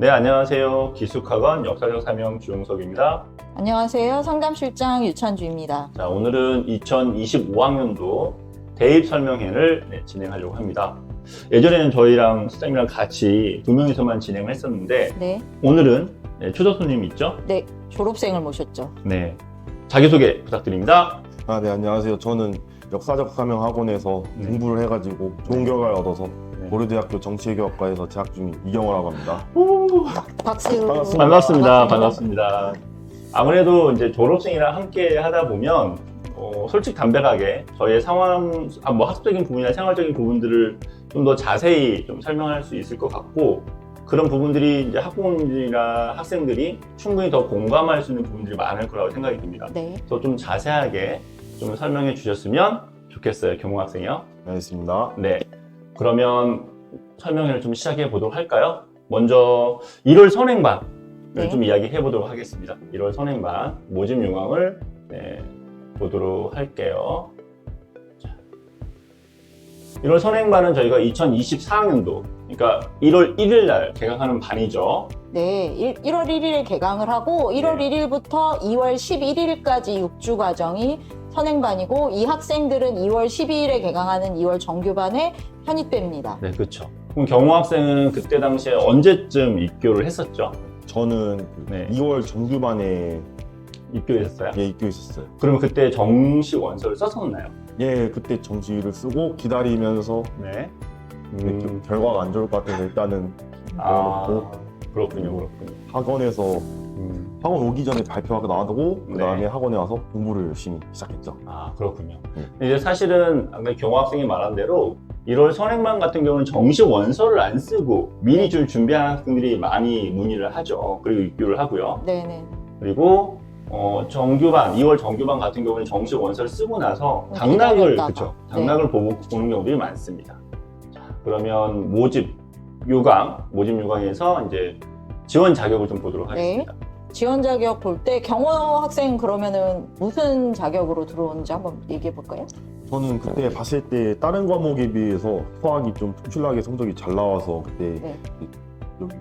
네, 안녕하세요. 기숙학원 역사적 사명 주용석입니다. 안녕하세요. 상담실장 유찬주입니다. 자, 오늘은 2025학년도 대입 설명회를 네, 진행하려고 합니다. 예전에는 저희랑 수장님이랑 같이 두 명이서만 진행을 했었는데 네, 오늘은 네, 초대 손님 있죠? 네 졸업생을 모셨죠. 네. 자기소개 부탁드립니다. 아, 네, 안녕하세요. 저는 역사적 사명 학원에서 네. 공부를 해가지고 좋은 결과를 얻어서 네. 고려대학교 정치외교학과에서 재학 중인 이경호라고 합니다. 박수. 반갑습니다. 반갑습니다. 반갑습니다. 아무래도 이제 졸업생이랑 함께 하다 보면 어, 솔직 담백하게 저희의 상황, 아, 뭐 학습적인 부분이나 생활적인 부분들을 좀 더 자세히 좀 설명할 수 있을 것 같고 그런 부분들이 이제 학부모님들이나 학생들이 충분히 더 공감할 수 있는 부분들이 많을 거라고 생각이 듭니다. 네, 그래서 좀 자세하게 좀 설명해 주셨으면 좋겠어요, 경호 학생이요. 알겠습니다. 네. 그러면 설명회를 좀 시작해 보도록 할까요? 먼저 1월 선행반을 네. 좀 이야기해 보도록 하겠습니다. 1월 선행반 모집 요강을 네, 보도록 할게요. 자. 1월 선행반은 저희가 2024학년도, 그러니까 1월 1일 날 개강하는 반이죠. 네. 1, 월 1일에 개강을 하고 1월 네. 1일부터 2월 11일까지 6주 과정이 선행반이고 이 학생들은 2월 12일에 개강하는 2월 정규반에 편입됩니다. 네, 그렇죠. 그럼 경호 학생은 그때 당시에 언제쯤 입교를 했었죠? 저는 그 네. 2월 정규반에 입교했었어요? 예, 입교 있었어요. 그러면 그때 정식 원서를 썼었나요? 예, 그때 정시를 쓰고 기다리면서 네. 이게 좀 결과가 안 좋을 것 같아서 일단은 아, 그렇군요, 그렇군요. 학원에서 음, 학원 오기 전에 발표가 나가고 그 네. 다음에 학원에 와서 공부를 열심히 시작했죠. 아, 그렇군요. 음. 이제 사실은 아까 경호 학생이 말한 대로 1월 선행반 같은 경우는 정식 원서를 안 쓰고 미리 좀 준비한 학생들이 많이 문의를 하죠. 그리고 입교를 하고요. 네네. 그리고 어, 정규반, 2월 정규반 같은 경우는 정식 원서를 쓰고 나서 음, 당락을, 기다렸다가. 그쵸. 네. 당락을 보고 보는 경우들이 많습니다. 자, 그러면 모집 요강, 모집 요강에서 이제 지원 자격을 좀 보도록 네. 하겠습니다. 지원 자격 볼 때 경호 학생 그러면은 무슨 자격으로 들어오는지 한번 얘기해 볼까요? 저는 그때 봤을 때 다른 과목에 비해서 수학이 좀 특출나게 성적이 잘 나와서 그때 네.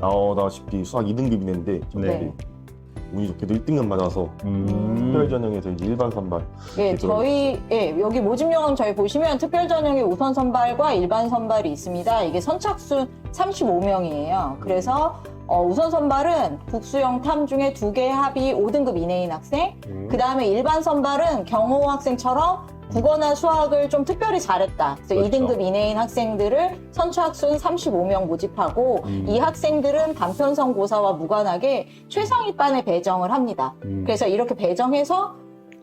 나오다시피 수학 2등급이었는데 저는 네. 운이 좋게도 1등급 맞아서 음. 특별 전형에서 이제 일반 선발 예, 네, 저희 예, 여기 모집 요원 저희 보시면 특별 전형에 우선 선발과 일반 선발이 있습니다. 이게 선착순 35명이에요. 그래서 어, 우선 선발은 국수형 탐 중에 두 개 합이 5등급 이내인 학생, 음. 그 다음에 일반 선발은 경호 학생처럼 국어나 수학을 좀 특별히 잘했다. 그래서 그렇죠. 2등급 이내인 학생들을 선착순 35명 모집하고 음. 이 학생들은 단편성 고사와 무관하게 최상위반에 배정을 합니다. 음. 그래서 이렇게 배정해서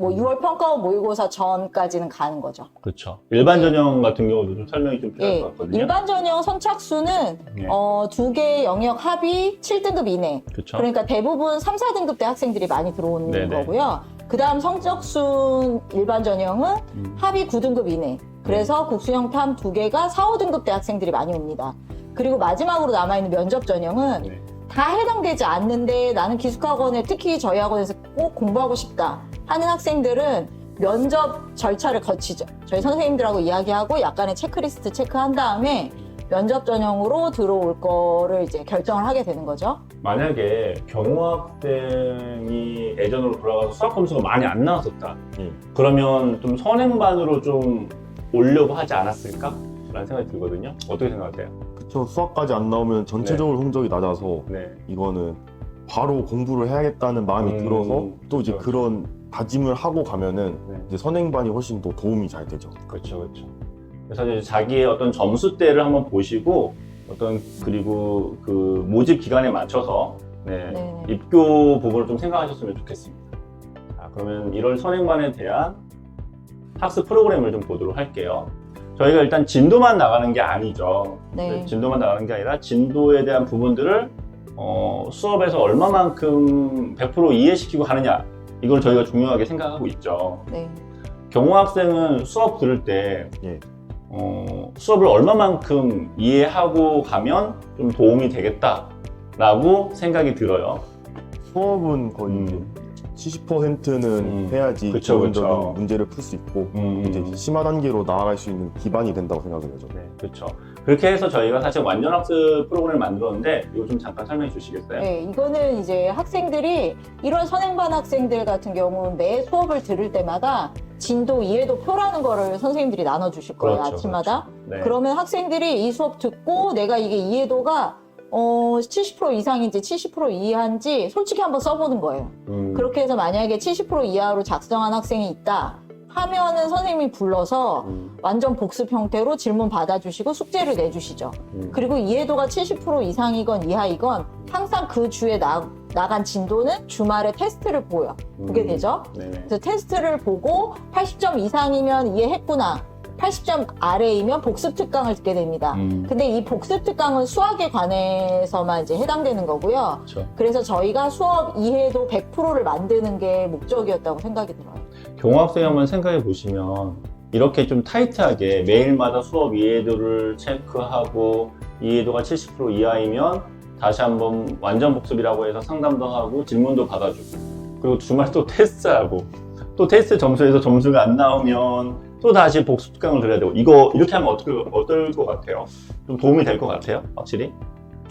뭐 6월 평가원 모의고사 전까지는 가는 거죠. 그렇죠. 일반 전형 같은 경우도 좀 설명이 좀 필요할 예, 것 같거든요. 일반 전형 선착순은 네. 어, 두 개 영역 합이 7등급 이내. 그렇죠. 그러니까 대부분 3, 4등급 대 학생들이 많이 들어오는 네네. 거고요. 그 다음 성적순 일반 전형은 음. 합이 9등급 이내. 그래서 국수형 탐 두 개가 4, 5등급 대 학생들이 많이 옵니다. 그리고 마지막으로 남아 있는 면접 전형은 네. 다 해당되지 않는데 나는 기숙학원에 특히 저희 학원에서 꼭 공부하고 싶다 하는 학생들은 면접 절차를 거치죠. 저희 선생님들하고 이야기하고 약간의 체크리스트 체크한 다음에 면접 전형으로 들어올 거를 이제 결정을 하게 되는 거죠. 만약에 경호 학생이 예전으로 돌아가서 수학 점수가 많이 안 나왔었다. 예. 그러면 좀 선행반으로 좀 오려고 하지 않았을까? 라는 생각이 들거든요. 어떻게 생각하세요? 그쵸 수학까지 안 나오면 전체적으로 성적이 낮아서 네. 이거는 바로 공부를 해야겠다는 마음이 음, 들어서 또 이제 그렇죠. 그런 다짐을 하고 가면은 네. 이제 선행반이 훨씬 더 도움이 잘 되죠. 그렇죠, 그렇죠. 그래서 이제 자기의 어떤 점수대를 한번 보시고 어떤 그리고 그 모집 기간에 맞춰서 네, 네. 입교 부분을 좀 생각하셨으면 좋겠습니다. 자, 그러면 1월 선행반에 대한 학습 프로그램을 좀 보도록 할게요. 저희가 일단 진도만 나가는 게 아니죠. 네. 진도만 나가는 게 아니라 진도에 대한 부분들을 어, 수업에서 얼마만큼 100% 이해시키고 가느냐 이걸 저희가 중요하게 생각하고 있죠. 네. 경호 학생은 수업 들을 때 예. 어, 수업을 얼마만큼 이해하고 가면 좀 도움이 되겠다라고 생각이 들어요. 수업은 거의 음. 이제 70%는 음, 해야지 그쵸, 기본적인 그쵸. 문제를 풀 수 있고 음, 이제 심화 단계로 나아갈 수 있는 기반이 된다고 생각을 하죠. 네, 그렇죠. 그렇게 해서 저희가 사실 완전 학습 프로그램을 만들었는데 이거 좀 잠깐 설명해 주시겠어요? 네, 이거는 이제 학생들이 이런 선행반 학생들 같은 경우는 매 수업을 들을 때마다 진도 이해도 표라는 거를 선생님들이 나눠 주실 거예요 그렇죠, 아침마다. 네. 그러면 학생들이 이 수업 듣고 내가 이게 이해도가 어, 70% 이상인지 70% 이하인지 솔직히 한번 써보는 거예요. 음, 그렇게 해서 만약에 70% 이하로 작성한 학생이 있다 하면은 선생님이 불러서 음, 완전 복습 형태로 질문 받아주시고 숙제를 내주시죠. 음. 그리고 이해도가 70% 이상이건 이하이건 항상 그 주에 나, 나간 진도는 주말에 테스트를 보여. 보게 음. 되죠. 네네. 그래서 테스트를 보고 80점 이상이면 이해했구나. 80점 아래이면 복습 특강을 듣게 됩니다. 음, 근데 이 복습 특강은 수학에 관해서만 이제 해당되는 거고요. 그렇죠. 그래서 저희가 수업 이해도 100%를 만드는 게 목적이었다고 생각이 들어요. 경호학생 한번 생각해 보시면 이렇게 좀 타이트하게 매일마다 수업 이해도를 체크하고 이해도가 70% 이하이면 다시 한번 완전 복습이라고 해서 상담도 하고 질문도 받아주고 그리고 주말 또 테스트하고 또 테스트 점수에서 점수가 안 나오면 또 다시 복습 특강을 들어야 되고 이거 이렇게 하면 어떻게 어떨 것 같아요? 좀 도움이 될 것 같아요, 확실히.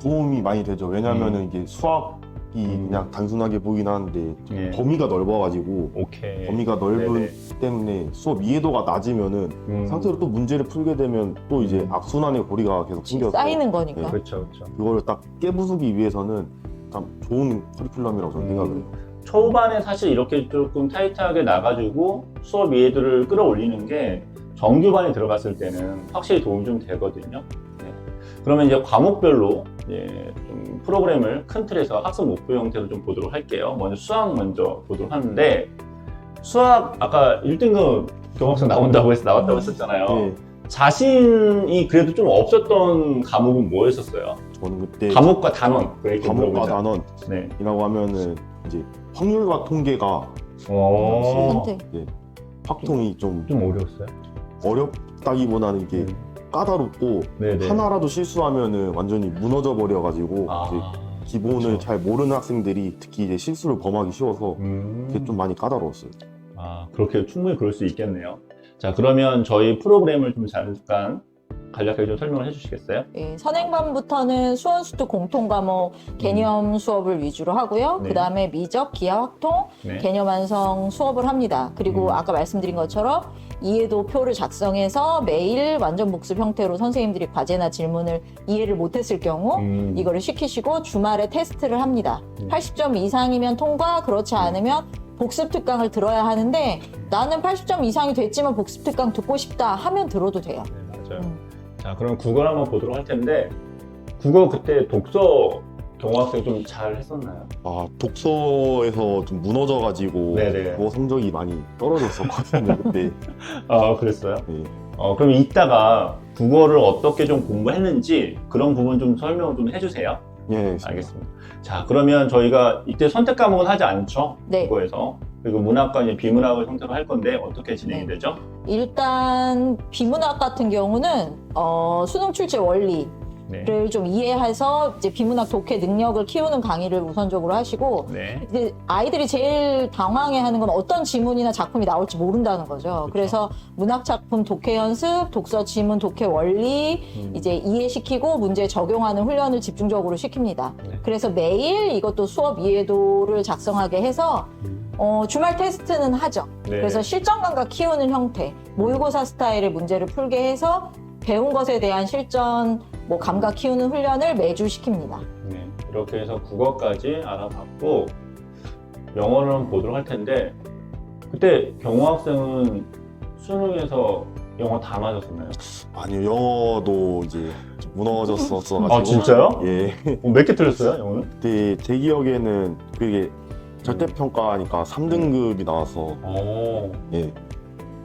도움이 많이 되죠. 왜냐하면은 이게 수학 이 음. 그냥 단순하게 보긴 하는데 예. 범위가 넓어가지고 오케이. 범위가 넓은 네네. 때문에 수업 이해도가 낮으면은 음. 상태로 또 문제를 풀게 되면 또 이제 음. 악순환의 고리가 계속 생겨서 쌓이는 거니까. 네. 그렇죠, 그렇죠. 그거를 딱 깨부수기 위해서는 참 좋은 커리큘럼이라고 저는 음. 생각을 해요. 초반에 사실 이렇게 조금 타이트하게 나가지고 수업 이해도를 끌어올리는 게 정규반에 들어갔을 때는 확실히 도움이 좀 되거든요. 네. 그러면 이제 과목별로 이제 좀 프로그램을 큰 틀에서 학습 목표 형태로 좀 보도록 할게요. 먼저 수학 먼저 보도록 하는데 수학 아까 1등급 경험생 나온다고 해서 나왔다고 했었잖아요. 네, 자신이 그래도 좀 없었던 과목은 뭐였었어요? 저는 그때 과목과 단원. 과목과. 단원이라고 네. 하면은 이제 확률과 통계가 어, 선택. 이제 확통이 좀 좀 어려웠어요? 어렵다기보다는 이게 음. 까다롭고 네네. 하나라도 실수하면은 완전히 무너져 버려가지고 이제 아, 기본을 그렇죠. 잘 모르는 학생들이 특히 이제 실수를 범하기 쉬워서 음. 그게 좀 많이 까다로웠어요. 아, 그렇게 충분히 그럴 수 있겠네요. 자, 그러면 저희 프로그램을 좀 잠깐 간략하게 좀 설명을 해주시겠어요? 예, 선행반부터는 수원수투 공통 과목 개념 수업을 위주로 하고요. 음. 네. 그 다음에 미적, 기하 확통, 네. 개념 완성 수업을 합니다. 그리고 음. 아까 말씀드린 것처럼 이해도 표를 작성해서 매일 완전 복습 형태로 선생님들이 과제나 질문을 이해를 못했을 경우 음. 이거를 시키시고 주말에 테스트를 합니다. 음. 80점 이상이면 통과, 그렇지 않으면 복습 특강을 들어야 하는데 나는 80점 이상이 됐지만 복습 특강 듣고 싶다 하면 들어도 돼요. 네, 맞아요. 음. 자, 그럼 국어를 한번 보도록 할 텐데, 국어 그때 독서 경호학생 좀 잘 했었나요? 아 독서에서 좀 무너져가지고 네네. 국어 성적이 많이 떨어졌었거든요 그때. 아, 그랬어요? 네. 어, 그럼 이따가 국어를 어떻게 좀 공부했는지 그런 부분 좀 설명 좀 해주세요. 예, 알겠습니다. 자, 그러면 저희가 이때 선택 과목은 하지 않죠? 네. 국어에서. 그리고 문학과 이제 비문학을 형태로 할 건데 어떻게 진행이 네. 되죠? 일단 비문학 같은 경우는 어, 수능 출제 원리를 네. 좀 이해해서 이제 비문학 독해 능력을 키우는 강의를 우선적으로 하시고 네. 이제 아이들이 제일 당황해하는 건 어떤 지문이나 작품이 나올지 모른다는 거죠. 그래서 문학 작품 독해 연습, 독서 지문 독해 원리 음. 이제 이해시키고 문제 적용하는 훈련을 집중적으로 시킵니다. 네. 그래서 매일 이것도 수업 이해도를 작성하게 해서 음. 어, 주말 테스트는 하죠. 네. 그래서 실전 감각 키우는 형태, 모의고사 스타일의 문제를 풀게 해서 배운 것에 대한 실전 뭐 감각 키우는 훈련을 매주 시킵니다. 네. 이렇게 해서 국어까지 알아봤고 영어를 보도록 할 텐데 그때 경호 학생은 수능에서 영어 다 맞았었나요? 아니요 영어도 이제 좀 무너졌었어가지고. 아, 진짜요? 예. 몇 개 틀렸어요, 영어는? 그때 제 기억에는 그게 절대평가니까 3등급이 나와서 오. 예.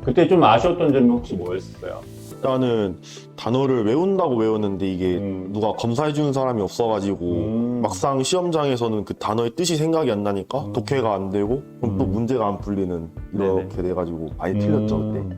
그때 좀 아쉬웠던 점이 혹시 뭐였어요? 일단은 단어를 외운다고 외웠는데 이게 음. 누가 검사해 주는 사람이 없어가지고 음. 막상 시험장에서는 그 단어의 뜻이 생각이 안 나니까 음. 독해가 안 되고 그럼 또 음. 문제가 안 풀리는 이렇게 돼가지고 많이 틀렸죠 그때.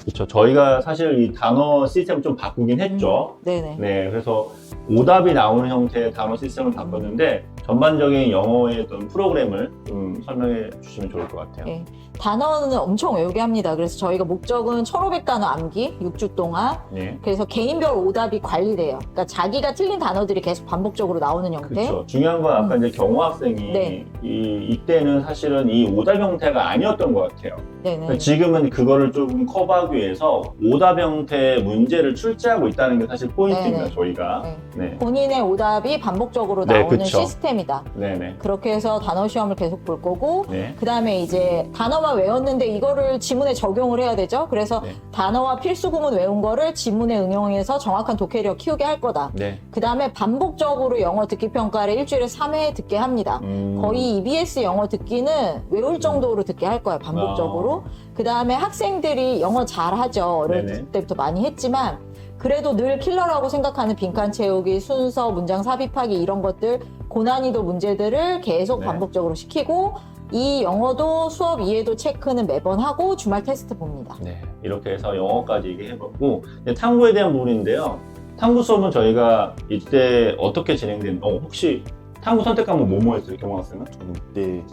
그렇죠. 저희가 사실 이 단어 시스템을 좀 바꾸긴 했죠. 네네. 네, 그래서 오답이 나오는 형태의 단어 시스템을 바꿨는데 전반적인 영어의 어떤 프로그램을 좀 설명해 주시면 좋을 것 같아요. 예. 단어는 엄청 외우게 합니다. 그래서 저희가 목적은 1,500 단어 암기 6주 동안 네. 그래서 개인별 오답이 관리돼요. 그러니까 자기가 틀린 단어들이 계속 반복적으로 나오는 형태. 그렇죠. 중요한 건 아까 이제 경호 학생이 음. 네. 이, 이때는 사실은 이 오답 형태가 아니었던 것 같아요. 네네. 지금은 그거를 조금 커버하기 위해서 오답 형태의 문제를 출제하고 있다는 게 사실 포인트입니다. 네네. 저희가. 네. 네. 본인의 오답이 반복적으로 네, 나오는 그쵸. 시스템 이다. 네네. 그렇게 해서 단어 시험을 계속 볼 거고 네. 그 다음에 이제 단어만 외웠는데 이거를 지문에 적용을 해야 되죠. 그래서 네. 단어와 필수 구문 외운 거를 지문에 응용해서 정확한 독해력 키우게 할 거다. 네. 그 다음에 반복적으로 영어 듣기 평가를 일주일에 3회 듣게 합니다. 음. 거의 EBS 영어 듣기는 외울 정도로 듣게 할 거예요, 반복적으로. 그 다음에 학생들이 영어 잘 하죠. 어릴 네네. 때부터 많이 했지만, 그래도 늘 킬러라고 생각하는 빈칸 채우기, 순서, 문장 삽입하기 이런 것들, 고난이도 문제들을 계속 네. 반복적으로 시키고, 이 영어도 수업 이해도 체크는 매번 하고 주말 테스트 봅니다. 네, 이렇게 해서 영어까지 얘기해봤고 탐구에 대한 부분인데요. 탐구 수업은 저희가 이때 어떻게 진행된? 어, 혹시 탐구 선택 과목 뭐뭐 했어요, 경호학생은? 저는 그때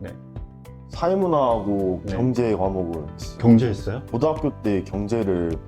네. 사회문화하고 네. 경제 과목을 경제했어요? 고등학교 때 경제를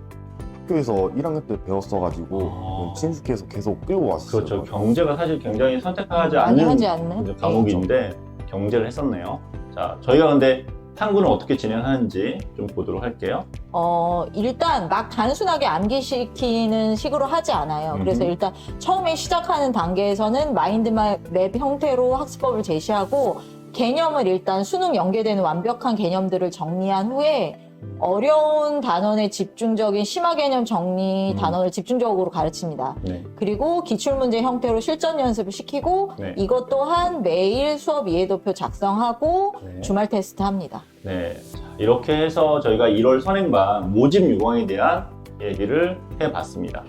학교에서 1학년 때 배웠어가지고 아. 친숙해서 계속 끌고 왔어요. 그렇죠. 경제가 사실 굉장히 선택하지 많이 않는 하지 않는? 이제 과목인데 경제를 했었네요. 자, 저희가 근데 탐구는 어떻게 진행하는지 좀 보도록 할게요. 어, 일단 막 단순하게 암기시키는 식으로 하지 않아요. 그래서 음흠. 일단 처음에 시작하는 단계에서는 마인드맵 형태로 학습법을 제시하고 개념을 일단 수능 연계되는 완벽한 개념들을 정리한 후에 어려운 단원의 집중적인 심화 개념 정리 음. 단원을 집중적으로 가르칩니다. 네. 그리고 기출문제 형태로 실전 연습을 시키고 네. 이것 또한 매일 수업 이해도표 작성하고 네. 주말 테스트 합니다. 네. 자, 이렇게 해서 저희가 1월 선행반 모집 유광에 대한 얘기를 해봤습니다.